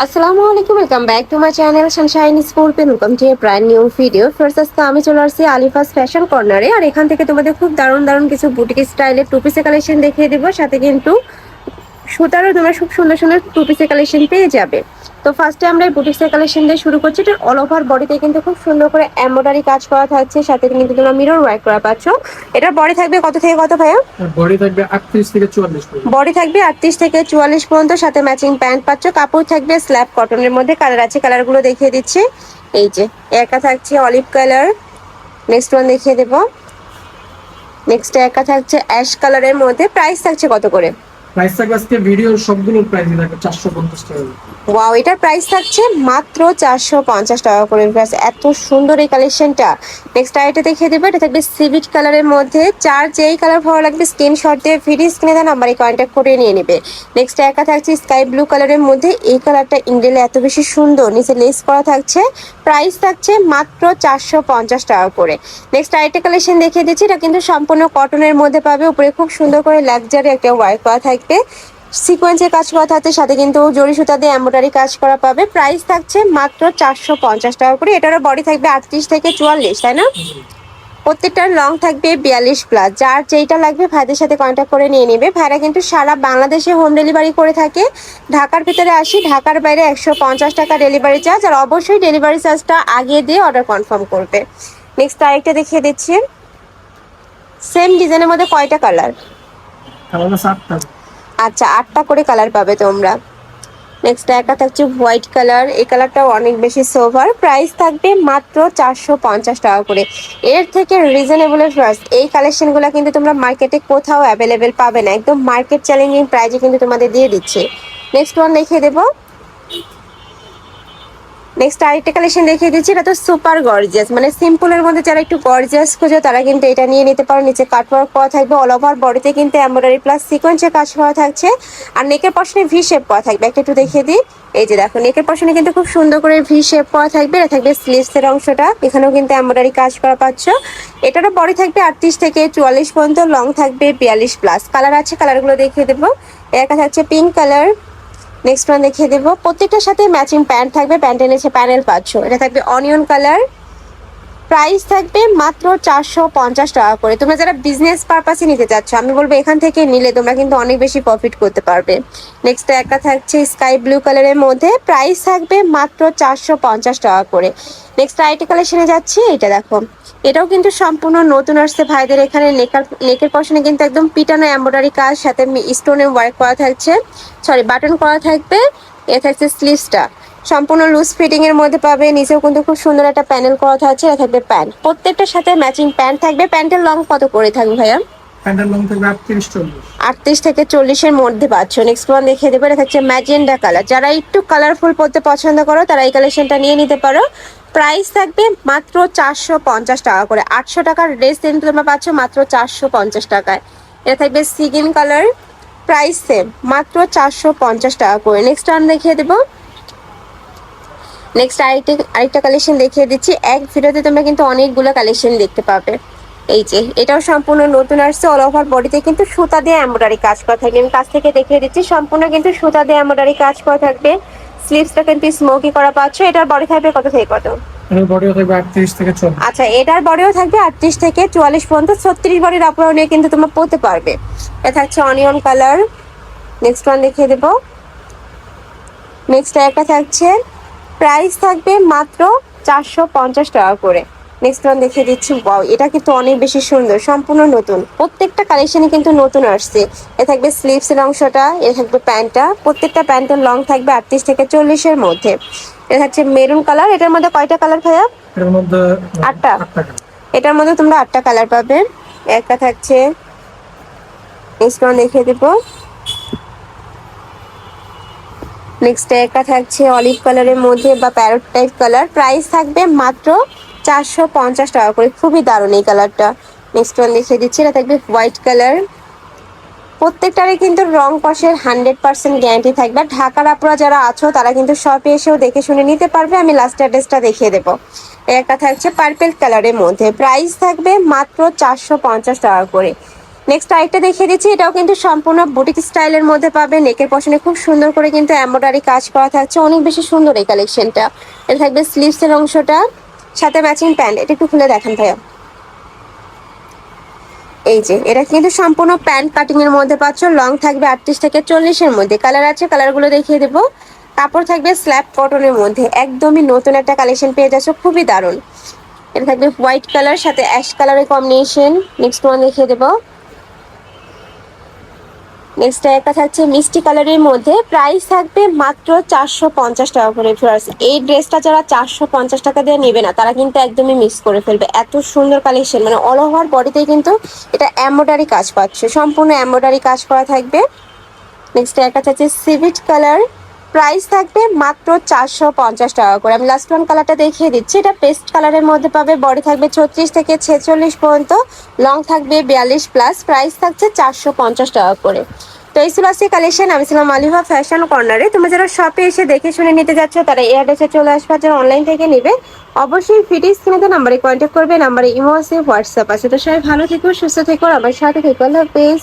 আসসালামু আলাইকুম welcome back to my channel sunshine school pen welcome to brand new video first আজকে আমি চলে আসছি আলিফাস ফ্যাশন কর্নারে আর এখান থেকে তোমাদের খুব দারুণ দারুণ কিছু বুটিক স্টাইলের টু কালেকশন দেখিয়ে দেবো। সাথে কিন্তু সুতারও তোমরা খুব সুন্দর সুন্দর টু পিসের কালেকশন পেয়ে যাবে। তো ফার্স্টে আমরা এই বুটিক্সের কালেকশন দিয়ে শুরু করছি। এটা অল ওভার বডিতে কিন্তু খুব সুন্দর করে এমব্রয়ডারি কাজ করা থাকছে। সাথে কিন্তু তোমরা মিরর ওয়ার্ক করা পাচ্ছ। এটার বডি থাকবে কত থেকে কত ভাইয়া? বডি থাকবে আটত্রিশ থেকে চুয়াল্লিশ পর্যন্ত। বডি থাকবে আটত্রিশ থেকে চুয়াল্লিশ পর্যন্ত। সাথে ম্যাচিং প্যান্ট পাচ্ছ। কাপড় থাকবে স্ল্যাব কটনের মধ্যে। কালার আছে কালারগুলো দেখিয়ে দিচ্ছি। এই যে একা থাকছে অলিভ কালার নেক্সট ওয়ান দেখিয়ে দেবো। নেক্সট একা থাকছে অ্যাশ কালারের মধ্যে। প্রাইস থাকছে কত করে? প্রাইস থাকবে আজকে ভিডিওর সবগুলোর প্রাইসই থাকবে চারশো পঞ্চাশ টাকা ওয়াও এটার প্রাইস থাকছে মাত্র চারশো পঞ্চাশ টাকা করে প্রাইস এত সুন্দর এই কালেকশনটা নেক্সট আইটা দেখিয়ে দেবো, এটা থাকবে সিভিট কালারের মধ্যে। চার যেই কালার ভালো লাগবে স্ক্রিনশট দিয়ে ভিডিও স্ক্রিনে দেন নাম্বারে কন্ট্যাক্ট করে নিয়ে নেবে। নেক্সট একা থাকছে স্কাই ব্লু কালারের মধ্যে। এই কালারটা ইন্ডেলে এত বেশি সুন্দর, নিচে লেস করা থাকছে। প্রাইস থাকছে মাত্র চারশো পঞ্চাশ টাকা করে। নেক্সট আইটা কালেকশন দেখিয়ে দিচ্ছি, এটা কিন্তু সম্পূর্ণ কটনের মধ্যে পাবে। উপরে খুব সুন্দর করে লাক্সারি একটা ওয়ার্ক করা থাকবে সিকোয়েন্সের কাজ করা থাকছে, সাথে কিন্তু জরি সুতা দিয়ে এমব্রয়ডারি কাজ করা পাবে। প্রাইস থাকছে মাত্র চারশো পঞ্চাশ টাকা করে। এটারও বডি থাকবে আটত্রিশ থেকে চুয়াল্লিশ, তাই না? প্রত্যেকটার লং থাকবে বিয়াল্লিশ প্লাস যার যেইটা লাগবে ভাইদের সাথে কন্ট্যাক্ট করে নিয়ে নেবে। ভাইরা কিন্তু সারা বাংলাদেশে হোম ডেলিভারি করে থাকে। ঢাকার ভিতরে আসি, ঢাকার বাইরে একশো পঞ্চাশ টাকা ডেলিভারি চার্জ আর অবশ্যই ডেলিভারি চার্জটা আগে দিয়ে অর্ডার কনফার্ম করবে। নেক্সট আরেকটা দেখিয়ে দিচ্ছি। সেম ডিজাইনের মধ্যে কয়টা কালার আচ্ছা আটটা করে কালার পাবে তোমরা। নেক্সট একটা থাকছে হোয়াইট কালার এই কালারটাও অনেক বেশি সোভার প্রাইস থাকবে মাত্র চারশো পঞ্চাশ টাকা করে। এর থেকে রিজনেবলের প্রাইস এই কালেকশনগুলো কিন্তু তোমরা মার্কেটে কোথাও অ্যাভেলেবেল পাবে না। একদম মার্কেট চ্যালেঞ্জিং প্রাইজে কিন্তু তোমাদের দিয়ে দিচ্ছে। নেক্সট ওয়ান দেখিয়ে দেবো। নেক্সট আরেকটা কালেকশন দেখিয়ে দিচ্ছি। এটা তো সুপার গর্জিয়াস মানে সিম্পলের মধ্যে যারা একটু গর্জিয়াস খোঁজো, তারা কিন্তু এটা নিয়ে নিতে পারো। নিচে কাটওয়ার্ক করা থাকবে। অল ওভার বডিতে কিন্তু এমব্রয়ডারি প্লাস সিকোয়েন্সের কাজ করা থাকছে। আর নেকের পশনে ভি শেপ করা থাকবে। একটা একটু দেখিয়ে দিই। এই যে দেখো নেকের পশনে কিন্তু খুব সুন্দর করে ভি শেপ করা থাকবে। এটা থাকবে স্লিভসের অংশটা। এখানেও কিন্তু এমব্রয়ডারি কাজ করা পাচ্ছ। এটারও বডি থাকবে আটত্রিশ থেকে চুয়াল্লিশ পর্যন্ত। লং থাকবে বিয়াল্লিশ প্লাস কালার আছে কালারগুলো দেখিয়ে দেবো। একটা থাকছে পিঙ্ক কালার নেক্সট ওয়ান দেখিয়ে দেবো। প্রত্যেকটার সাথে ম্যাচিং প্যান্ট থাকবে প্যান্টের নিচে প্যানেল পাচ্ছ এটা থাকবে অনিয়ন কালার প্রাইস থাকবে মাত্র চারশো পঞ্চাশ টাকা করে। তোমরা যারা বিজনেস পারপাসে নিতে চাচ্ছ, আমি বলব এখান থেকে নিলে তোমরা কিন্তু অনেক বেশি প্রফিট করতে পারবে। নেক্সট একটা থাকছে স্কাই ব্লু কালারের মধ্যে প্রাইস থাকবে মাত্র চারশো পঞ্চাশ টাকা করে। নেক্সট আইটি কালেকশনে যাচ্ছি, এটা দেখো। এটাও কিন্তু সম্পূর্ণ নতুন আসছে ভাইদের এখানে নেকার নেকের পশনে কিন্তু একদম পিটানো এম্ব্রয়ডারি কাজ, সাথে স্টোনে ওয়ার্ক করা থাকছে। সরি বাটন করা থাকবে, এ থাকছে স্লিভসটা সম্পূর্ণ লুজ ফিটিং এর মধ্যে পাবে। নিচেও কিন্তু খুব সুন্দর একটা প্যানেল করা থাকছে এটা থাকবে প্যান্ট প্রত্যেকটার সাথে ম্যাচিং প্যান্ট থাকবে। প্যান্টের লং কত করে থাকবে ভাইয়া? প্যান্টের লং থাকবে আটত্রিশ চল্লিশ। আটত্রিশ থেকে চল্লিশের মধ্যে পাচ্ছ। নেক্সট ওয়ান দেখিয়ে দেবো। এটা থাকছে ম্যাজেন্ডা কালার যারা একটু কালারফুল পড়তে পছন্দ করো তারা এই কালেকশনটা নিয়ে নিতে পারো। প্রাইস থাকবে মাত্র চারশো পঞ্চাশ টাকা করে। আটশো টাকার ড্রেস কিন্তু তোমরা পাচ্ছ মাত্র চারশো পঞ্চাশ টাকায়। এটা থাকবে সিগিন কালার প্রাইস সেম মাত্র চারশো পঞ্চাশ টাকা করে। নেক্সট ওয়ান দেখিয়ে দেবো। নেক্সট আরেকটা আরেকটা কালেকশন দেখিয়ে দিচ্ছি। এক ভিডিওতে তোমরা কিন্তু অনেকগুলো কালেকশন দেখতে পাবে। এই যে এটাও সম্পূর্ণ নতুন আসছে অল ওভার বডিতে কিন্তু সুতা দিয়ে এমব্রয়ডারি কাজ করা থাকবে। আমি কাছ থেকে দেখিয়ে দিচ্ছি সম্পূর্ণ কিন্তু সুতা দিয়ে এমব্রয়ডারি কাজ করা থাকবে। স্লিভসটা কিন্তু স্মোকি করা পাচ্ছ এটার বডি থাকবে কত থেকে কত? আচ্ছা এটার বডিও থাকবে আটত্রিশ থেকে চুয়াল্লিশ পর্যন্ত ছত্রিশ বডির আপনারা নিয়ে কিন্তু তোমরা পড়তে পারবে। এটা থাকছে অনিয়ন কালার নেক্সট ওয়ান দেখিয়ে দেবো। নেক্সট একটা থাকছে প্রাইস থাকবে মাত্র চারশো পঞ্চাশ টাকা করে। নেক্সট ওয়ান দেখিয়ে দিচ্ছি। ওয়াও এটা কিন্তু অনেক বেশি সুন্দর সম্পূর্ণ নতুন। প্রত্যেকটা কালেকশনই কিন্তু নতুন আসছে। এ থাকবে স্লিভসের অংশটা এ থাকবে প্যান্টটা। প্রত্যেকটা প্যান্টের লং থাকবে আটত্রিশ থেকে চল্লিশের মধ্যে। এটা থাকছে মেরুন কালার এটার মধ্যে কয়টা কালার ভাইয়া? মধ্যে আটটা? আটটা এটার মধ্যে তোমরা আটটা কালার পাবে। একটা থাকছে নেক্সট ওয়ান দেখিয়ে দেবো। নেক্সট একটা থাকছে অলিভ কালারের মধ্যে বা প্যারট টাইপ কালার প্রাইস থাকবে মাত্র চারশো পঞ্চাশ টাকা করে। খুবই দারুণ এই কালারটা নেক্সট ওয়ান দেখিয়ে দিচ্ছি, এটা থাকবে হোয়াইট কালার প্রত্যেকটারই কিন্তু রং কষের হান্ড্রেড পার্সেন্ট গ্যারান্টি থাকবে। ঢাকার আপুরা যারা আছো, তারা কিন্তু শপে এসেও দেখে শুনে নিতে পারবে। আমি লাস্ট অ্যাড্রেসটা দেখিয়ে দেবো। একটা থাকছে পার্পেল কালারের মধ্যে। প্রাইস থাকবে মাত্র চারশো পঞ্চাশ টাকা করে। নেক্সট আরেকটা দেখিয়ে দিচ্ছি, এটাও কিন্তু সম্পূর্ণ বুটিক স্টাইলের মধ্যে পাবে নেকের পশনে খুব সুন্দর করে কিন্তু এমব্রয়ডারি কাজ করা থাকছে, অনেক বেশি সুন্দর এই কালেকশনটা এটা থাকবে স্লিভসের অংশটা, সাথে ম্যাচিং প্যান্ট এটা একটু খুলে দেখান ভাইয়া। এই যে, এটা কিন্তু সম্পূর্ণ প্যান্ট কাটিং এর মধ্যে পাচ্ছ লং থাকবে আটত্রিশ থেকে চল্লিশের মধ্যে। কালার আছে কালারগুলো দেখিয়ে দেবো। কাপড় থাকবে স্ল্যাব কটনের মধ্যে। একদমই নতুন একটা কালেকশন পেয়ে যাচ্ছ, খুবই দারুণ। এটা থাকবে হোয়াইট কালার সাথে অ্যাশ কালারের কম্বিনেশন নেক্সট ওয়ান দেখিয়ে দেবো। নেক্সট একটা থাকছে মিষ্টি কালারের মধ্যে। প্রাইস থাকবে মাত্র চারশো পঞ্চাশ টাকা করে ভিউয়ার্স এই ড্রেসটা যারা চারশো পঞ্চাশ টাকা দিয়ে নেবে না, তারা কিন্তু একদমই মিস করে ফেলবে। এত সুন্দর কালেকশন মানে অল ওভার বডিতেই কিন্তু এটা এম্বয়ডারি কাজ পাচ্ছে সম্পূর্ণ এম্বয়ডারি কাজ করা থাকবে। নেক্সট একটা থাকছে সিভিট কালার প্রাইস থাকবে মাত্র চারশো পঞ্চাশ টাকা করে। আমি লাস্ট ওয়ান কালারটা দেখিয়ে দিচ্ছি। এটা পেস্ট কালারের মধ্যে পাবে বডি থাকবে ছত্রিশ থেকে ছেচল্লিশ পর্যন্ত লং থাকবে বিয়াল্লিশ প্লাস প্রাইস থাকছে চারশো পঞ্চাশ টাকা করে। তো এই ছিল আজকে কালেকশন আমি ছিলাম আলিভা ফ্যাশন কর্নারে তোমরা যারা শপে এসে দেখে শুনে নিতে যাচ্ছ, তারা এই অ্যাড্রেসে চলে আসবে। যারা অনলাইন থেকে নেবে, অবশ্যই ফিটি স্ক্রিনে নাম্বারে কন্ট্যাক্ট করবে। নাম্বারে ইমো আছে হোয়াটসঅ্যাপ আছে। তো সবাই ভালো থেকো, সুস্থ থেকো, আমার সাথে থেকো। আল্লাহ হাফেজ।